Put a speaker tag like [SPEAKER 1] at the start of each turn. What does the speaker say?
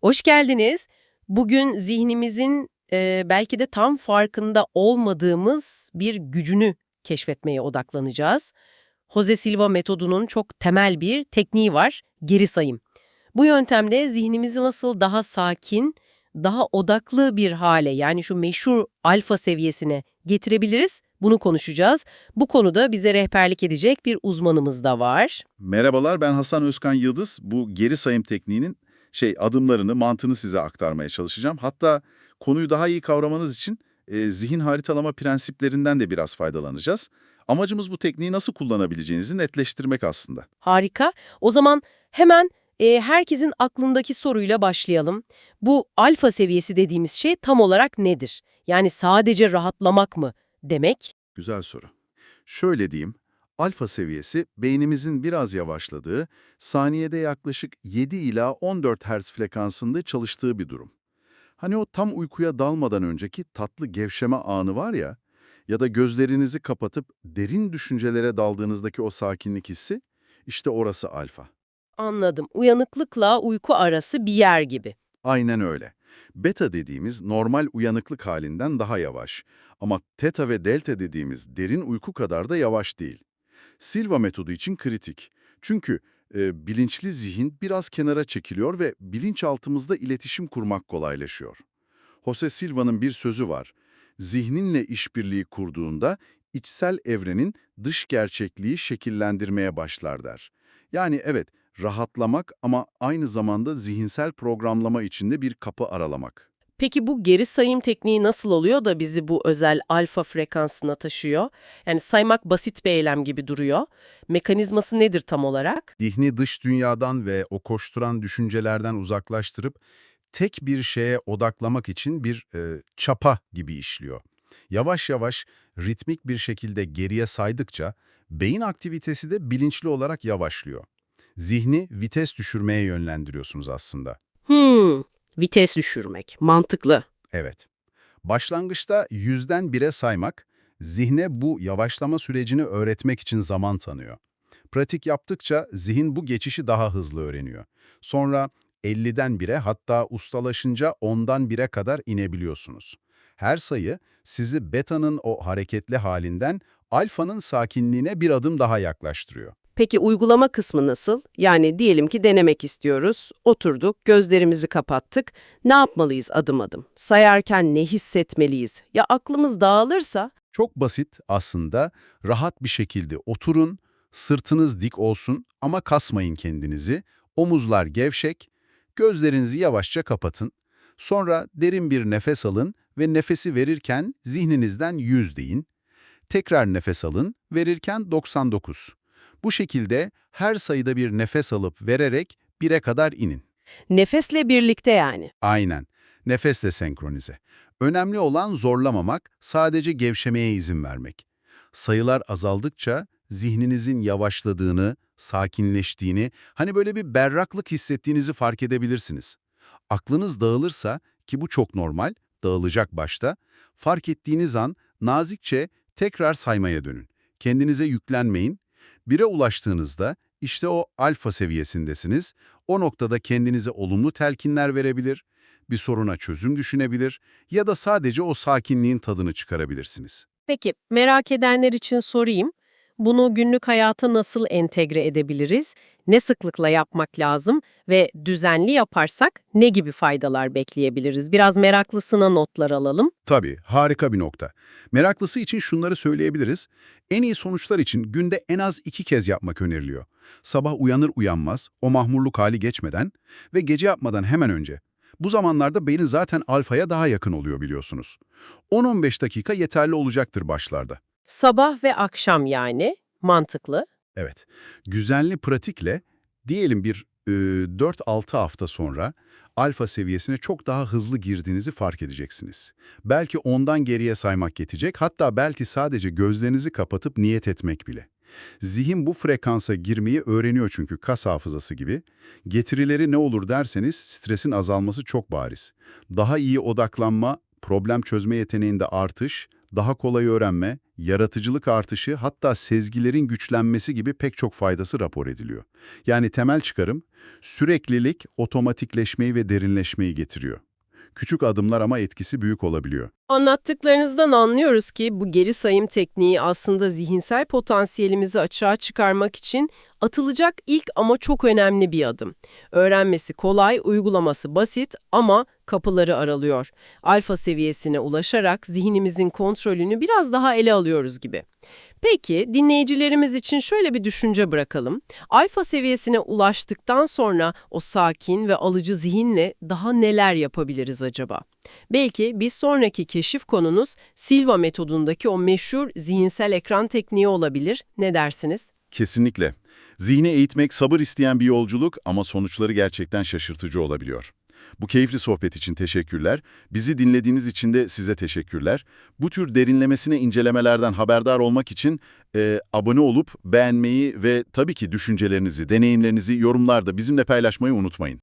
[SPEAKER 1] Hoş geldiniz. Bugün zihnimizin e, belki de tam farkında olmadığımız bir gücünü keşfetmeye odaklanacağız. Jose Silva metodunun çok temel bir tekniği var, geri sayım. Bu yöntemde zihnimizi nasıl daha sakin, daha odaklı bir hale yani şu meşhur alfa seviyesine getirebiliriz? Bunu konuşacağız. Bu konuda bize rehberlik edecek bir uzmanımız da var.
[SPEAKER 2] Merhabalar ben Hasan Özkan Yıldız. Bu geri sayım tekniğinin şey adımlarını, mantığını size aktarmaya çalışacağım. Hatta konuyu daha iyi kavramanız için e, zihin haritalama prensiplerinden de biraz faydalanacağız. Amacımız bu tekniği nasıl kullanabileceğinizi netleştirmek aslında.
[SPEAKER 1] Harika. O zaman hemen e, herkesin aklındaki soruyla başlayalım. Bu alfa seviyesi dediğimiz şey tam olarak nedir? Yani sadece rahatlamak mı demek?
[SPEAKER 2] Güzel soru. Şöyle diyeyim, alfa seviyesi beynimizin biraz yavaşladığı, saniyede yaklaşık 7 ila 14 Hz frekansında çalıştığı bir durum. Hani o tam uykuya dalmadan önceki tatlı gevşeme anı var ya, ya da gözlerinizi kapatıp derin düşüncelere daldığınızdaki o sakinlik hissi, işte orası alfa.
[SPEAKER 1] Anladım. Uyanıklıkla uyku arası bir yer gibi.
[SPEAKER 2] Aynen öyle. Beta dediğimiz normal uyanıklık halinden daha yavaş ama teta ve delta dediğimiz derin uyku kadar da yavaş değil. Silva metodu için kritik. Çünkü e, bilinçli zihin biraz kenara çekiliyor ve bilinçaltımızda iletişim kurmak kolaylaşıyor. Jose Silva'nın bir sözü var. Zihninle işbirliği kurduğunda içsel evrenin dış gerçekliği şekillendirmeye başlar der. Yani evet, rahatlamak ama aynı zamanda zihinsel programlama içinde bir kapı aralamak.
[SPEAKER 1] Peki bu geri sayım tekniği nasıl oluyor da bizi bu özel alfa frekansına taşıyor? Yani saymak basit bir eylem gibi duruyor. Mekanizması nedir tam olarak?
[SPEAKER 3] Zihni dış dünyadan ve o koşturan düşüncelerden uzaklaştırıp tek bir şeye odaklamak için bir e, çapa gibi işliyor. Yavaş yavaş ritmik bir şekilde geriye saydıkça beyin aktivitesi de bilinçli olarak yavaşlıyor. Zihni vites düşürmeye yönlendiriyorsunuz aslında.
[SPEAKER 1] Hmm, vites düşürmek. Mantıklı.
[SPEAKER 3] Evet. Başlangıçta yüzden bire saymak, zihne bu yavaşlama sürecini öğretmek için zaman tanıyor. Pratik yaptıkça zihin bu geçişi daha hızlı öğreniyor. Sonra 50'den 1'e hatta ustalaşınca 10'dan 1'e kadar inebiliyorsunuz. Her sayı sizi beta'nın o hareketli halinden alfanın sakinliğine bir adım daha yaklaştırıyor.
[SPEAKER 4] Peki uygulama kısmı nasıl? Yani diyelim ki denemek istiyoruz. Oturduk, gözlerimizi kapattık. Ne yapmalıyız adım adım? Sayarken ne hissetmeliyiz? Ya aklımız dağılırsa?
[SPEAKER 3] Çok basit aslında. Rahat bir şekilde oturun, sırtınız dik olsun ama kasmayın kendinizi. Omuzlar gevşek, gözlerinizi yavaşça kapatın. Sonra derin bir nefes alın ve nefesi verirken zihninizden 100 deyin. Tekrar nefes alın, verirken 99. Bu şekilde her sayıda bir nefes alıp vererek 1'e kadar inin.
[SPEAKER 4] Nefesle birlikte yani.
[SPEAKER 3] Aynen. Nefesle senkronize. Önemli olan zorlamamak, sadece gevşemeye izin vermek. Sayılar azaldıkça zihninizin yavaşladığını, sakinleştiğini, hani böyle bir berraklık hissettiğinizi fark edebilirsiniz. Aklınız dağılırsa, ki bu çok normal, dağılacak başta, fark ettiğiniz an nazikçe tekrar saymaya dönün. Kendinize yüklenmeyin. Bire ulaştığınızda işte o alfa seviyesindesiniz. O noktada kendinize olumlu telkinler verebilir, bir soruna çözüm düşünebilir ya da sadece o sakinliğin tadını çıkarabilirsiniz.
[SPEAKER 1] Peki merak edenler için sorayım. Bunu günlük hayata nasıl entegre edebiliriz? Ne sıklıkla yapmak lazım ve düzenli yaparsak ne gibi faydalar bekleyebiliriz? Biraz meraklısına notlar alalım.
[SPEAKER 3] Tabii, harika bir nokta. Meraklısı için şunları söyleyebiliriz. En iyi sonuçlar için günde en az iki kez yapmak öneriliyor. Sabah uyanır uyanmaz, o mahmurluk hali geçmeden ve gece yapmadan hemen önce. Bu zamanlarda beynin zaten alfaya daha yakın oluyor biliyorsunuz. 10-15 dakika yeterli olacaktır başlarda.
[SPEAKER 1] Sabah ve akşam yani. Mantıklı.
[SPEAKER 3] Evet, güzenli pratikle diyelim bir e, 4-6 hafta sonra alfa seviyesine çok daha hızlı girdiğinizi fark edeceksiniz. Belki ondan geriye saymak yetecek, hatta belki sadece gözlerinizi kapatıp niyet etmek bile. Zihin bu frekansa girmeyi öğreniyor çünkü kas hafızası gibi. Getirileri ne olur derseniz stresin azalması çok bariz. Daha iyi odaklanma, problem çözme yeteneğinde artış, daha kolay öğrenme,
[SPEAKER 5] yaratıcılık artışı hatta sezgilerin güçlenmesi gibi pek çok faydası rapor ediliyor. Yani temel çıkarım, süreklilik otomatikleşmeyi ve derinleşmeyi getiriyor. Küçük adımlar ama etkisi büyük olabiliyor.
[SPEAKER 1] Anlattıklarınızdan anlıyoruz ki bu geri sayım tekniği aslında zihinsel potansiyelimizi açığa çıkarmak için atılacak ilk ama çok önemli bir adım. Öğrenmesi kolay, uygulaması basit ama kapıları aralıyor. Alfa seviyesine ulaşarak zihnimizin kontrolünü biraz daha ele alıyoruz gibi. Peki dinleyicilerimiz için şöyle bir düşünce bırakalım. Alfa seviyesine ulaştıktan sonra o sakin ve alıcı zihinle daha neler yapabiliriz acaba? Belki bir sonraki keşif konunuz Silva metodundaki o meşhur zihinsel ekran tekniği olabilir. Ne dersiniz?
[SPEAKER 3] Kesinlikle. Zihni eğitmek sabır isteyen bir yolculuk ama sonuçları gerçekten şaşırtıcı olabiliyor. Bu keyifli sohbet için teşekkürler. Bizi dinlediğiniz için de size teşekkürler. Bu tür derinlemesine incelemelerden haberdar olmak için e, abone olup beğenmeyi ve tabii ki düşüncelerinizi, deneyimlerinizi yorumlarda bizimle paylaşmayı unutmayın.